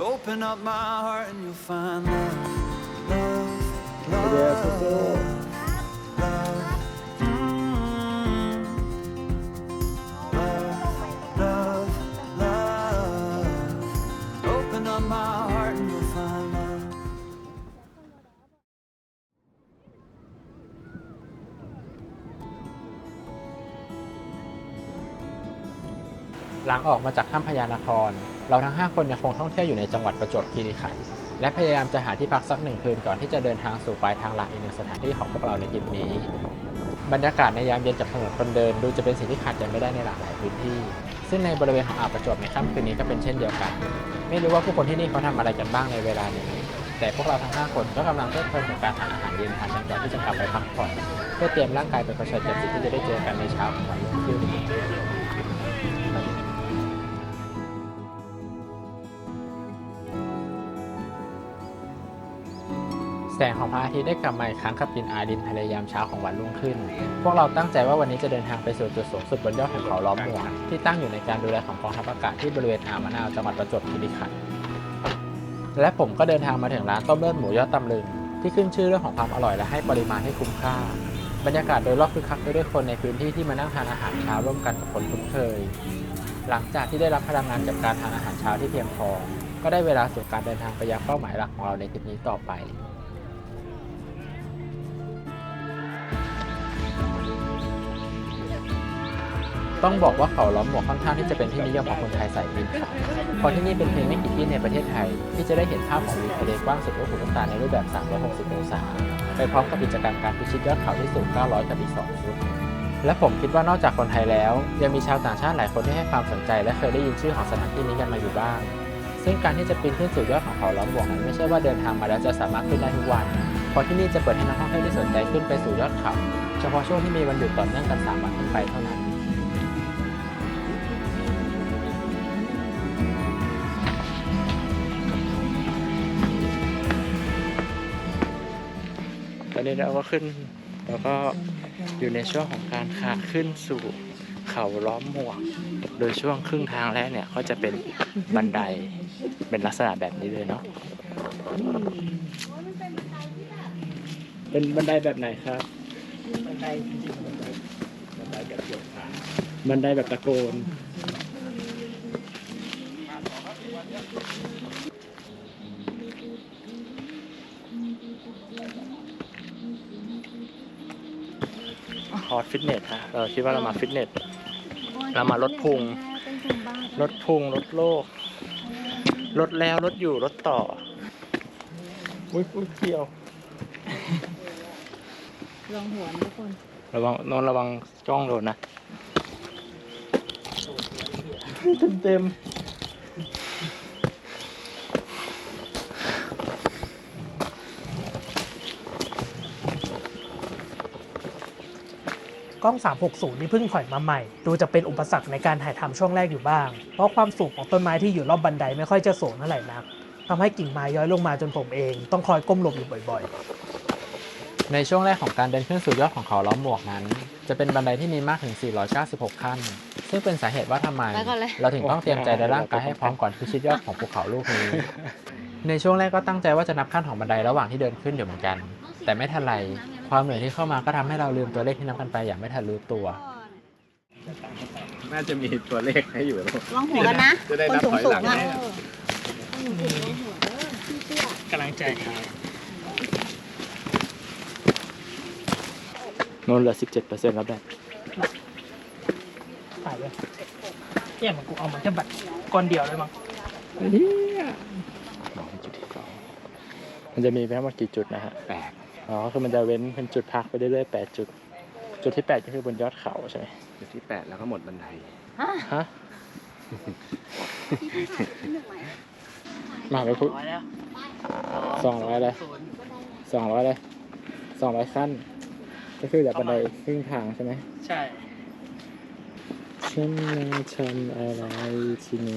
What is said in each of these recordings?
Open up my heart and you'll find love, love, love. ลังออกมาจากถ้ำพญานคร เราทั้ง 5 คนยังคงท่องเที่ยวอยู่ในจังหวัดประจวบคีรีขันธ์และพยายามจะหาที่พักสักหนึ่งคืนก่อนที่จะเดินทางสู่ปลายทางหลักอีกหนึ่งสถานที่ของพวกเราในทริปนี้ บรรยากาศในยามเย็นจากถนนคนเดิน ดูจะเป็นสิ่งที่ขาดใจไม่ได้ในหลากหลายพื้นที่ ซึ่งในบริเวณของอ่าวประจวบในค่ำคืนนี้ก็เป็นเช่นเดียวกัน ไม่รู้ว่าผู้คนที่นี่เขาทำอะไรกันบ้างในเวลานี้แต่พวกเราทั้ง 5 คนก็กำลังเพลิดเพลินกับการหาอาหารเย็นทานกันก่อนที่จะกลับไปพักผ่อนเพื่อเตรียมร่างกายไปเผชิญกับสิ่งที่จะได้เจอกันในเช้าของวันรุ่งขึ้น สงของพระอาทิตย์ได้กลับมาอีกครั้งกับกลินอายดินทะเลยามเช้าของวันรุ่งขึ้น พวกเราตั้งใจว่าวันนี้จะเดินทางไปสู่จุดสูงสุดบนยอดของเขาล้อมหมวกที่ตั้งอยู่ในการดูแลของกองทัพอากาศที่บริเวณอามะนาวจังหวัดประจวบคีรีขันธ์และผมก็เดินทางมาถึงร้านต้มเลือดหมูยอดตำลึงที่ขึ้นชื่อเรื่องของความอร่อยและให้ปริมาณที่คุ้มค่า บรรยากาศโดยรอบคึกคักไปด้วยคนในพื้นที่ที่มานั่งทานอาหารเช้าร่วมกันกับคนคุ้นเคย หลังจากที่ได้รับพลังงานจากการทานอาหารเช้าที่เพียงพอ ก็ได้เวลาสู่การเดินทางไปยังเป้าหมายหลักของเราในทริปนี้ต่อไป ต้องบอกว่าเขาล้อมหมวกค่อนข้างที่จะเป็นที่นิยมของคนไทยสายบินค่ะเพราะที่นี่เป็นเพียงไม่กี่ที่ในประเทศไทย ที่จะได้เห็นภาพของวิวทะเลกว้างสุดลูกหูลูกตาในรูปแบบ 360 องศา ไปพร้อมกับกิจกรรมการพิชิตยอดเขาที่สูง 900 กับอีก2ชุดและผมคิดว่านอกจากคนไทยแล้ว ยังมีชาวต่างชาติหลายคนที่ให้ความสนใจ และเคยได้ยินชื่อของสถานที่นี้กันมาอยู่บ้าง ซึ่งการที่จะปีนขึ้นสู่ยอดของเขาล้อมหมวกนั้นไม่ใช่ว่าเดินทางมาแล้วจะสามารถขึ้นได้ทุกวันเพราะที่นี่จะเปิดให้นักท่องเที่ยวที่สนใจขึ้นไปสู่ยอดเขา เฉพาะช่วงที่มีวันหยุดต่อเนื่องกัน3วันขึ้นไปเท่านั้น อนนี้เราก็ขึ้นแล้วก็อยู่ในช่วงของการขาขึ้นสู่เขาล้อมหมวก โดยช่วงครึ่งทางแรกเนี่ยก็จะเป็นบันไดเป็นลักษณะแบบนี้เลยเนาะเป็นบันไดแบบไหนครับ บันไดจริงๆบันไดบันไดแบบเกี่ยวขาบันไดแบบตะโกน คอร์สฟิตเนสฮะเราคิดว่าเรามาฟิตเนส เรามาลดพุง ลดพุงลดโลกลดแล้วลดอยู่ลดต่อ อุ้ยอุ้ยเกี่ยว ลองหัวนะทุกคน ระวังนอนระวังจ้องโดนนะ เต็มเต็ม กล้อง 360นี่เพิ่งถอยมาใหม่ ดูจะเป็นอุปสรรคในการถ่ายทำช่วงแรกอยู่บ้าง เพราะความสูงของต้นไม้ที่อยู่รอบบันไดไม่ค่อยจะสูงเท่าไหร่นักทำให้กิ่งไม้ย้อยลงมาจนผมเอง ต้องคอยก้มหลบอยู่บ่อยในช่วงแรกของการเดินขึ้นสู่ยอดของเขาล้อมหมวกนั้น จะเป็นบันไดที่มีมากถึง 496 ขั้น ซึ่งเป็นสาเหตุว่าทำไมไปก่อนเลยเราถึงต้องเตรียมใจและร่างกายให้พร้อมก่อนพิชิตยอดของภูเขาลูกนี้ ในช่วงแรกก็ตั้งใจว่าจะนับขั้นของบันไดระหว่างที่เดินขึ้นอยู่เหมือนกัน แต่ไม่ทันไร ความเหนื่อยที่เข้ามาก็ทำให้เราลืมตัวเลขที่นับกันไปอย่างไม่ทันรู้ตัว น่าจะมีตัวเลขให้อยู่แล้วลองหัวกันนะจะได้คนนับสูงถอยสูหลังงอะให้ๆกำลังใจครับนนเหลือ17%แล้วได้ถ่ายเลยเนี่ยมันกูเอามาแค่บัตรก้อนเดียวเลยมั้งจุดที่สองมันจะมีทั้งหมดกี่จุดนะฮะแปด อ๋อ คือมันจะเว้นเป็นจุดพักไปเรื่อยๆแปดจุด จุดที่แปดก็คือบนยอดเขาใช่ไหมจุดที่แปดแล้วก็หมดบันไดฮะมาไปพูดร้อยแล้วสองร้อยเลยศูนย์สองร้อยเลยสองร้อยขั้น ก็คือจากบันไดครึ่งทางใช่ไหมใช่ฉันมาทำอะไรที่นี่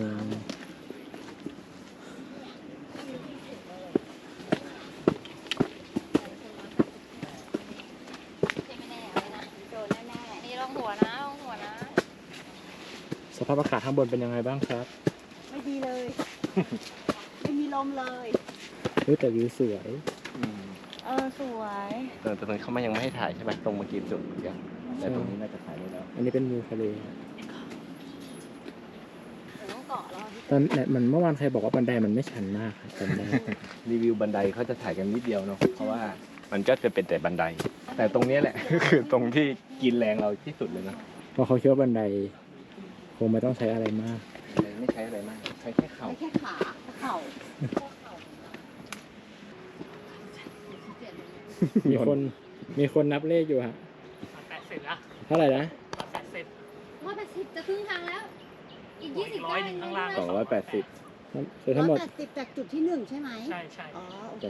ไม่แน่เลยนะโดนแน่ๆนี่ลองหัวนะลองหัวนะ สภาพอากาศข้างบนเป็นยังไงบ้างครับไม่ดีเลย ไม่มีลมเลยเฮ้ยแต่วิวสวยเออสวยแต่ตรงนั้นเขาไม่ยังไม่ให้ถ่ายใช่ไหมตรงเมื่อกี้จุดเมื่อกี้แต่ตรงนี้น่าจะถ่ายได้แล้ว อันนี้เป็นวิวทะเลเดี๋ยวต้องเกาะแล้วพี่ตอนเนี่ยมันเมื่อวานใครบอกว่าบันไดมันไม่ชันมากครับจำได้ รีวิวบันไดเขาจะถ่ายกันนิดเดียวเนาะเพราะว่ามันก็จะเป็นแต่บันได แต่ตรงเนี้ยแหละ คือตรงที่กินแรงเราที่สุดเลยนะ เพราะเขาคิดว่าบันได คงไม่ต้องใช้อะไรมากไม่ใช้อะไรมาก ใช้แค่เข่า ไม่แค่ขาเข่ามีคนมีคนนับเลขอยู่ฮะแปดสิบนะเท่าไหร่นะแปดสิบร้อยแปดสิบจะครึ่งทางแล้ว อีกยี่สิบร้อยหนึ่งข้างล่างสองร้อยแปดสิบคือทั้งหมดแปดสิบจากจุดที่หนึ่งใช่ไหมใช่ใช่อ๋อโอเค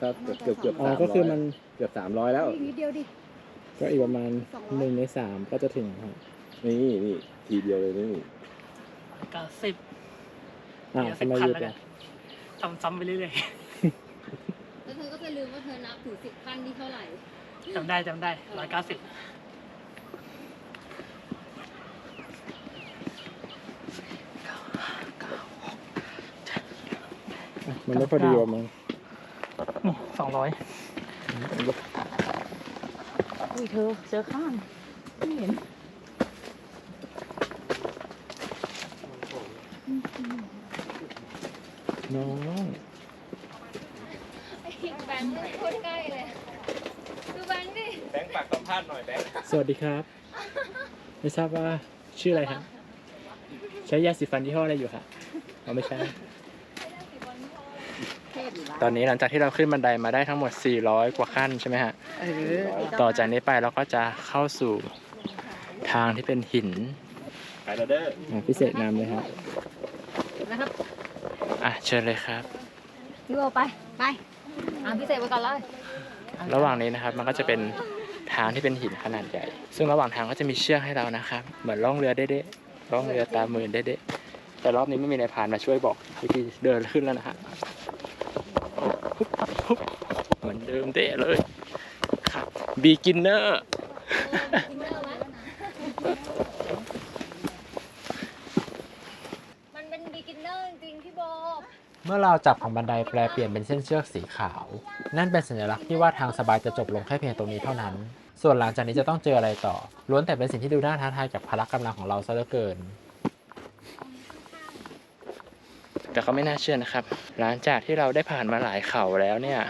ถ้าเกือบเกือบเกือบอ๋อ สามก็คือร้มัอยนเกือบสามร้อยแล้ว อีกนิดเดียวดิ ก็อีกประมาณสองร้อยหนึ่งในสามก็จะถึงครับ นี่นี่ ทีเดียวเลยนี่เก้าสิบอ่าเดี๋ยวทำไมสิบพัหนยุดแล้วกัอะนทำซ้ำไปเรื่อยแล้วเธอก็ไปลืมว่าเธอนับถึงสิบขั้นที่เท่าไหร่ๆจำได้จำได้ร้อยเก้าสิบมันไม่พอดีว่ะมึงสองร้อยอุ้ยเธอเจอข้างไม่เห็น น้องไอ้แบงค์โคตรใกล้เลยดูแบงค์ดิแบงค์ปากสัมภาษณ์หน่อยแบงค์สวัสดีครับ ไม่ทราบว่าชื่ออะไรครับใช้ยาสีฟันยี่ห้ออะไรอยู่ครับเราไม่ใช่เทพอยู่ละตอนนี้หลังจากที่เราขึ้นบันไดมาได้ทั้งหมด 400 กว่าขั้นใช่ไหมฮะเออต่อจากนี้ไปเราก็จะเข้าสู่ทางที่เป็นหินไปแล้วเด้อพิเศษนำเลยครับนะครับ อะเชิญเลยครับ พี่โบไป ไปอะพี่เสกไปก่อนเลย ระหว่างนี้นะครับมันก็จะเป็นทางที่เป็นหินขนาดใหญ่ ซึ่งระหว่างทางก็จะมีเชือกให้เรานะครับ เหมือนล่องเรือเด๊ะๆล่องเรือตามมือเด๊ะๆแต่รอบนี้ไม่มีนายพรานมาช่วยบอกวิธีเดินขึ้นแล้วนะฮะปุ๊บปุ๊บเหมือนเดิมเด๊ะเลยครับ beginner มันเป็นบิ๊กินเนอร์จริงๆพี่โบ เมื่อเราจับของบันไดแปลเปลี่ยนเป็นเส้นเชือกสีขาว นั่นเป็นสัญลักษณ์ที่ว่าทางสบายจะจบลงแค่เพียงตรงนี้เท่านั้น ส่วนหลังจากนี้จะต้องเจออะไรต่อ ล้วนแต่เป็นสิ่งที่ดูน่าท้าทายกับพละกำลังของเราซะเหลือเกิน แต่ก็ไม่น่าเชื่อนะครับ หลังจากที่เราได้ผ่านมาหลายเข่าแล้วเนี่ย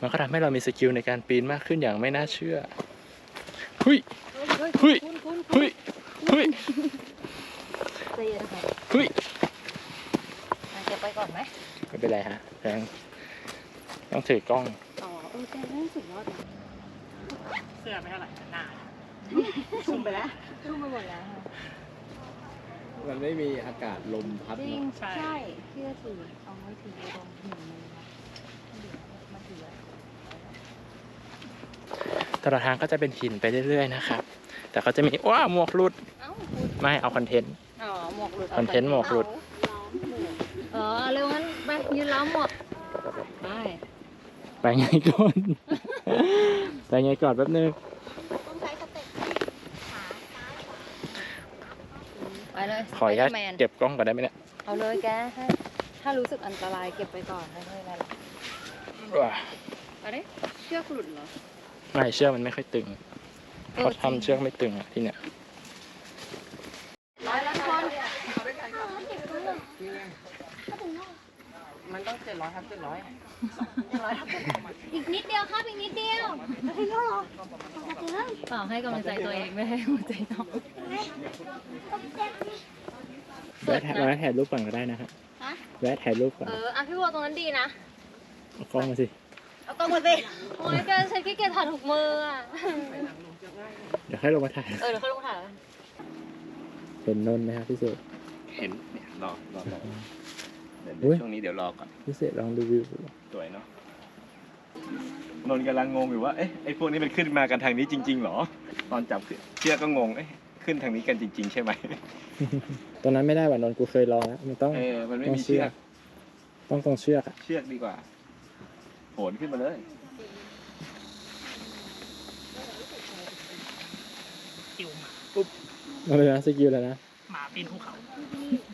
มันก็ทำให้เรามีสกิลในการปีนมากขึ้นอย่างไม่น่าเชื่อหุยหุยหุยหุยใจเย็นค่ะหุยอะเก็บไปก่อนไหม ไม่เป็นไรฮะแพงต้องถือกล้อง อ๋อเออแกนั่นสุดยอดนะเสื้อไม่เท่าไหร่หน้าชุ่มไปแล้วชุ่มไปหมดแล้วค่ะมันไม่มีอากาศลมพัดจริงเนอะใช่ใช่พี่จะถือเอาไว้ถือตรงหินเลยนะมาถือไว้ตลอดทางก็จะเป็นหินไปเรื่อยๆนะครับ แต่ก็จะมีว้าหมวกหลุดเอ้าไม่เอาคอนเทนต์ อ๋อ หมวกหลุด คอนเทนต์หมวกหลุด เออเร็วงั้นไป ยืนล้อมหมวกไป ไปไงก่อน ไปไงก่อนแป๊บนึง ต้องใช้สเต็ปขาซ้ายขวาไปเลยขออนุญาต Spider-Man เก็บกล้องก่อนได้ไหมเนี่ยเอาเลยแกถ้าถ้ารู้สึกอันตรายเก็บไปก่อนไม่เป็นไรหรอกว้าอะไรเชือกหลุดเหรอไม่เชือกมันไม่ค่อยตึงเออเขาทำเชือกไม่ตึงอะที่เนี่ยร้อยละคน มันต้องเจ็ด ร้อยครับเจ็ดร้อยอีกนิดเดียวครับอีกนิดเดียวให้เขาหรอเปล่าให้กำลังใจตัวเองไม่ให้กำลังใจน้องแวะถ่ายแวะถ่ายรูปก่อนก็ได้นะครับฮะแวะถ่ายรูปก่อนเอออะพี่บัวตรงนั้นดีนะเอากล้องมาสิเอากล้องมาสิโอ้ยแกใช้ขี้เกียจถ่ายถูกมืออะเดี๋ยวให้ลงมาถ่ายเออเดี๋ยวเขาลงถ่ายแล้วเห็นนนท์ไหมครับพี่สุเห็นเนี่ยรอรอรอ เดี๋ยวอุ๊ย ช่วงนี้เดี๋ยวรอก่อนพิเศษลองดูวิวสวยเนาะนนท์กำลังงงอยู่ว่าเอ๊ะไอ้พวกนี้มันขึ้นมากันทางนี้จริงๆเหรอ ตอนจับเชือกก็งงเอ๊ะขึ้นทางนี้กันจริง ๆ ใช่ไหมตรงนั้นไม่ได้ว่ะนนท์กูเคยลองแล้วมันต้องเออมันไม่มีเชือกต้องตรงเชือกอะเชือกดีกว่าโหนขึ้นมาเลยกิวหมามาเลยนะสกิลแล้วนะหมาปีนภูเขาแ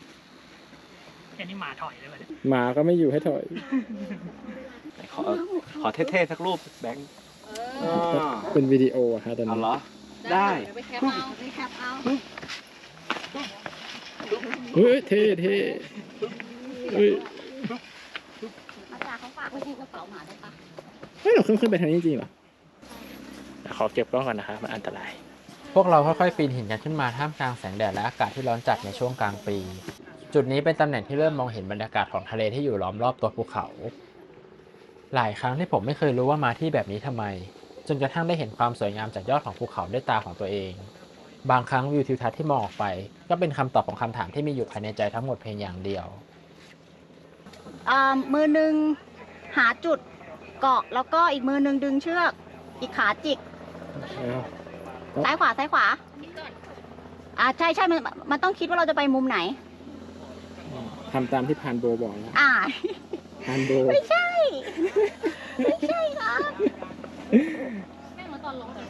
ค่นี้หมาถอยเลยวันนี้หมาก็ไม่อยู่ให้ถอยขอขอเท่ๆสักรูปแบงค์อ่าเป็นวิดีโออะฮะตอนเอานี้เหรอ ได้เดี๋ยวไปแคปเอาไปแคปเอาเฮ้ยเท่เท่เฮ้ยอาจารย์เขาฝากไว้ที่กระเป๋าหมาได้ปะเฮ้ยเราขึ้นขึ้นไปทางนี้จริงเหรอขอเก็บกล้องก่อนนะครับมันอันตราย พวกเราค่อยๆปีนหินกันขึ้นมาท่ามกลางแสงแดดและอากาศที่ร้อนจัดในช่วงกลางปี จุดนี้เป็นตำแหน่งที่เริ่มมองเห็นบรรยากาศของทะเลที่อยู่ล้อมรอบตัวภูเขา หลายครั้งที่ผมไม่เคยรู้ว่ามาที่แบบนี้ทำไม จนกระทั่งได้เห็นความสวยงามจากยอดของภูเขาด้วยตาของตัวเอง บางครั้งวิวทิวทัศน์ที่มองออกไป ก็เป็นคำตอบของคำถามที่มีอยู่ภายในใจทั้งหมดเพียงอย่างเดียว อ่ามือหนึ่งหาจุดเกาะแล้วก็อีกมือหนึ่งดึงเชือก อีกขาจิก ซ้ายขวาซ้ายขวาอ่าใช่ใช่มันมันต้องคิดว่าเราจะไปมุมไหน ทำตามที่พานโบบอกนะอ่า พานโบไม่ใช่ ไม่ใช่ค่ะแม่งแล้วตอนลงแบบ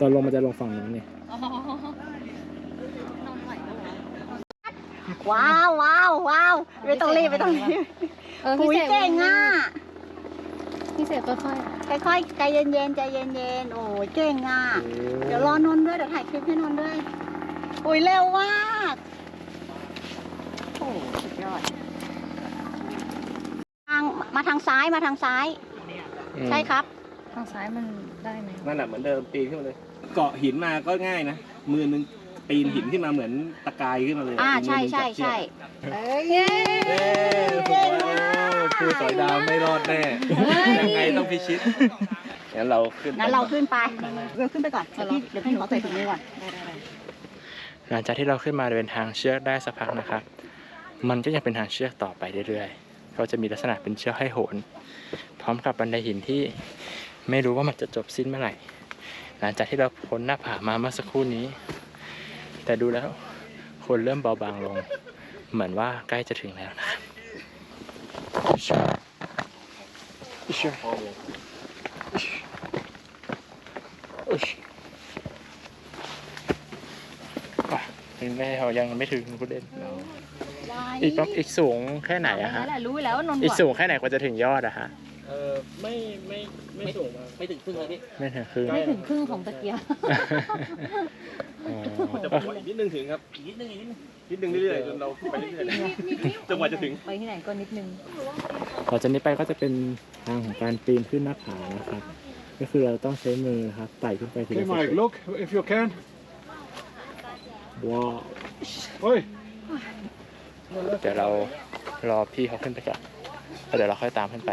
ตอนลงมันจะลงฝั่งนู้นเนี่ยอ๋อนอนไหวปะวะว้าวว้าวว้าวไม่ต้องรีบไม่ต้องรีบเออคุพี่ยเสกเก่งอะพี่เสกค่อยค่อยๆใจเย็นๆใจเย็นๆโอ้ยเก่งอะ เดี๋ยวรอนนท์ด้วยเดี๋ยวถ่ายคลิปให้นนท์ด้วยอุ้ยเร็วมากโอ้ สุดยอด ทางมาทางซ้ายมาทางซ้ายใช่ครับๆทางซ้ายมันได้ไหมนั่นแหละเหมือนเดิมปีนขึ้นมาเลย เกาะหินมาก็ง่ายนะ มือนึงปีนหินขึ้นมาเหมือนตะกายขึ้นมาเลยอ่าอีกมืใช่หนึ่งใช่จับเชือกใช่เอ้ยเอ้ผมว่าครูสอยดาวไม่รอดแน่ยังไงต้องพิชิตงั้นเราขึ้นงั้นเราขึ้นไปเราขึ้นไปก่อนเดี๋ยวพี่เดี๋ยวพี่ขอใส่ถุงมือก่อน หลังจากที่เราขึ้นมาเป็นทางเชือกได้สักพักนะครับ มันก็ยังเป็นทางเชือกต่อไปเรื่อยๆ เขาจะมีลักษณะเป็นเชือกให้โหน พร้อมกับบันไดหินที่ไม่รู้ว่ามันจะจบสิ้นเมื่อไหร่ หลังจากที่เราพ้นหน้าผามาเมื่อสักครู่นี้ แต่ดูแล้วคนเริ่มเบาบางลง เหมือนว่าใกล้จะถึงแล้วนะครับอะถึงแล้วยังไม่ถึงคุณเด่น อีกประอีกสูงแค่ไหนอะฮะ นั่นแหละรู้แล้วว่านนท์อีกก่อนสูงแค่ไหนกว่าจะถึงยอดอะฮะ เออไม่ไม่ไม่สูงมากไม่ถึงครึ่งเลยพี่ ไม่ถึงครึ่ง ไม่ถึงครึ่งของตะเกียบ อ๋อจะบอกว่าอีกนิดนึงถึงครับอีกนิดนึงอีกนิดนึงนิดนึงเรื่อยๆจนเราไปเรื่อยๆจนกว่าจะถึง ไปที่ไหนก็นิดนึง ต่อจากนี้ไปก็จะเป็นทางของการปีนขึ้นหน้าผานะครับ ก็คือเราต้องใช้มือนะครับไต่ขึ้นไปทีละสเต็ป look if you can. ว้าว Oi. เดี๋ยวเรารอพี่เขาขึ้นไปก่อนแล้วเดี๋ยวเราค่อยตามขึ้นไป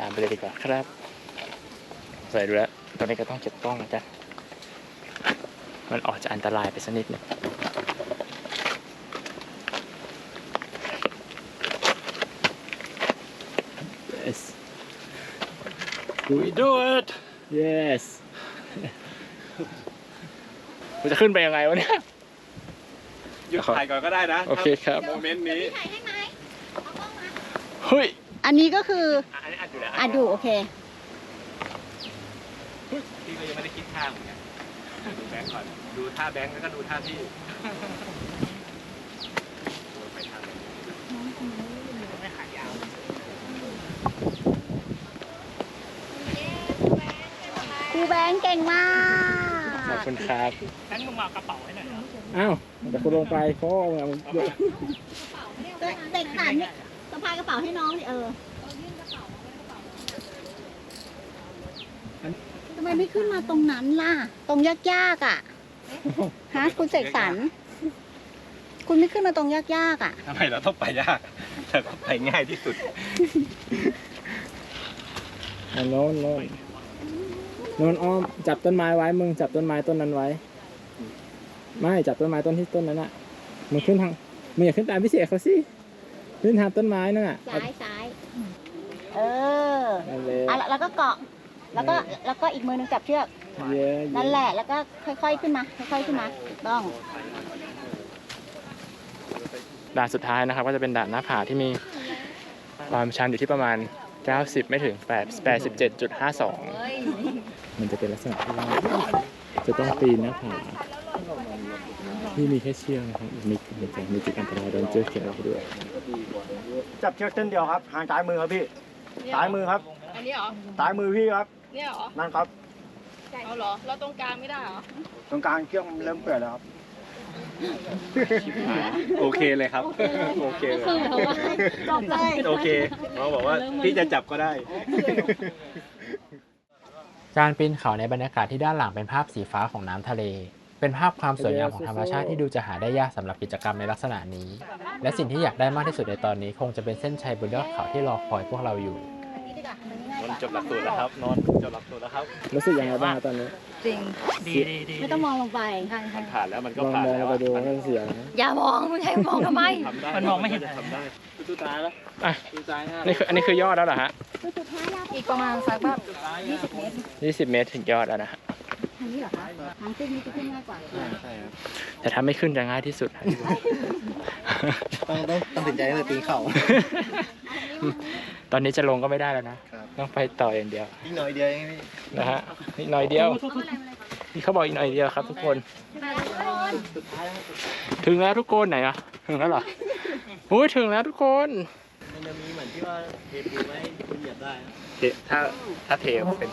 ตามไปเลยดีกว่าครับใส่ดูแล้วตอนนี้ก็ต้องเก็บกล้องนะจ๊ะมันออกจะอันตรายไปสักนิดหนึง yes we do it yes มันจะขึ้นไปยังไงวะเนี่ยห ยุดถ่ายก่อนก็ได้นะโอเคครับ โมเมนต์นี้ถ่ายให้ไหมเฮ้ยอันนี้ก็คืออันนี้อัดอยู่แล้วอะดูโอเคพี่ก็ยังไม่ได้คิดท่าเหมือนกันดูแบงค์ก่อนดูท่าแบงค์แล้วก็ดูท่าพี่ไปท่าแบงค์ครูแบงค์เก่งมาก ขอบคุณครับงั้นมึงมาเอากระเป๋าให้หน่อยนะอ้าว แต่คุณลงไปเพราะว่าเอาเด็กสันเนี่ยสะพายกระเป๋าให้น้องดิเออทำไมไม่ขึ้นมาตรงนั้นล่ะ ตรงยากๆอะฮะคุณเสกสรรคุณไม่ขึ้นมาตรงยากๆอะทำไมเราต้องไปยากแต่ก็ไปง่ายที่สุดอันโน้นโน้นโน้นอ้อมจับต้นไม้ไว้มึงจับต้นไม้ต้นนั้นไว้ ไม่จับต้นไม้ต้นที่ต้นนั้นอะมึงขึ้นทางมึงอย่าขึ้นตามพี่เสกเขาสิขึ้นทางต้นไม้นั่นน่ะซ้ายซ้ายเออนั่นเลยอะแล้วแล้วก็เกาะ แล้วก็แล้วก็อีกมือหนึงจับเชือกเยอะนั่นแหละแล้วก็ค่อยๆขึ้นมา ค่อยๆขึ้นมาถูกต้อง ด่านสุดท้ายนะครับ ก็จะเป็นด่านหน้าผาที่มีความชันอยู่ที่ประมาณ 90 ไม่ถึง8 87.52 มันจะเป็นลักษณะที่ว่าจะต้องปีนหน้าผา ที่มีแค่เชือกนะครับมีมีจุดมีจุดอันตรายโดนเชือกเขียวเอาไปด้วยจับเชือกเส้นเดียวครับห่างซ้ายมือครับพี่ซ้ายมือครับอันนี้เหรอซ้ายมือพี่ครับเนี่ยเหรอนั่นครับเอาเหรอเราตรงกลางไม่ได้เหรอตรงกลางเชือกมันเริ่มเปื่อยแล้วครับโอเคเลยครับ โอเคเลยจบเลยโอเคน้องบอกว่าพี่จะจับก็ได้ การปีนเขาในบรรยากาศที่ด้านหลังเป็นภาพสีฟ้าของน้ำทะเล เป็นภาพความสวยงามของธรรมชาติที่ดูจะหาได้ยากสำหรับกิจกรรมในลักษณะนี้ และสิ่งที่อยากได้มากที่สุดในตอนนี้ คงจะเป็นเส้นชัยบนยอดเขาที่รอคอยพวกเราอยู่นนท์จบหลักสูตรแล้วครับนนท์จบหลักสูตรแล้วครับรู้สึกยังไงบ้างตอนนี้จริงดีดีดีไม่ต้องมองลงไปมันผ่านแล้วมันก็มองผ่านมองแล้วไปอะดูมันเสียงอย่ามองไม่ใช่มองทำไมทำได้มันมองไม่เห็นทำได้อะนี่คืออันนี้คือยอดแล้วเหรอฮะอีกประมาณสักแบบ20เมตร20เมตรถึงยอดแล้วนะฮะทางนี้เหรอคะทางขึ้นนี้จะขึ้นง่ายกว่าแต่ถ้าไม่ขึ้นจะง่ายที่สุด ต้องต้องตัดสินใจตั้งแต่ปีนเขาตอนนี้จะลงก็ไม่ได้แล้วนะ ต้องไปต่ออย่างเดียวอีกหน่อยเดียวเองพี่นะฮะอีกหน่อยเดียวนี่เขาบอกอีกหน่อยเดียวครับทุกคน ถึงแล้วทุกคนไหนอะถึงแล้วเหรอโอ้ยถึงแล้วทุกคนมันจะมีเหมือนที่ว่าเทปูไว้คุณเหยียบได้เทถ้าถ้าเทเป็น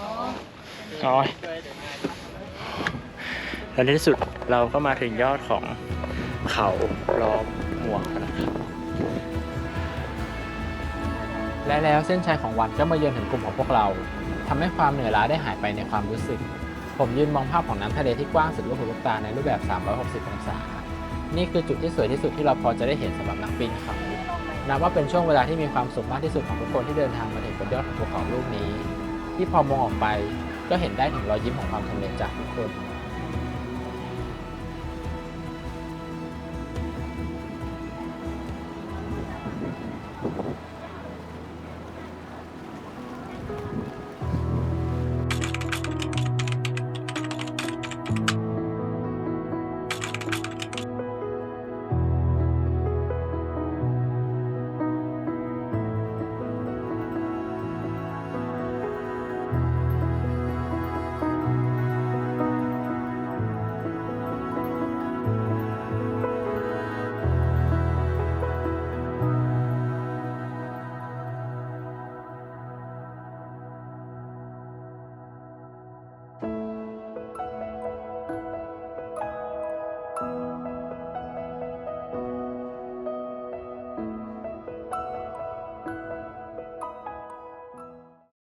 อ๋อ และในที่สุดเราก็มาถึงยอดของเขาล้อมหมวกแล้วนะครับและแล้วเส้นชัยของวันก็มาเยือนถึงกลุ่มของพวกเราทำให้ความเหนื่อยล้าได้หายไปในความรู้สึก ผมยืนมองภาพของน้ำทะเลที่กว้างสุดลูกหูลูกตาในรูปแบบ 360 องศา นี่คือจุดที่สวยที่สุดที่เราพอจะได้เห็นสำหรับนักปีนเขานับว่าเป็นช่วงเวลาที่มีความสุขมากที่สุดของทุกคนที่เดินทางมาถึงบนยอดของภูเขาลูกนี้ ที่พอมองออกไปก็เห็นได้ถึงรอยยิ้มของความสำเร็จจากทุกคน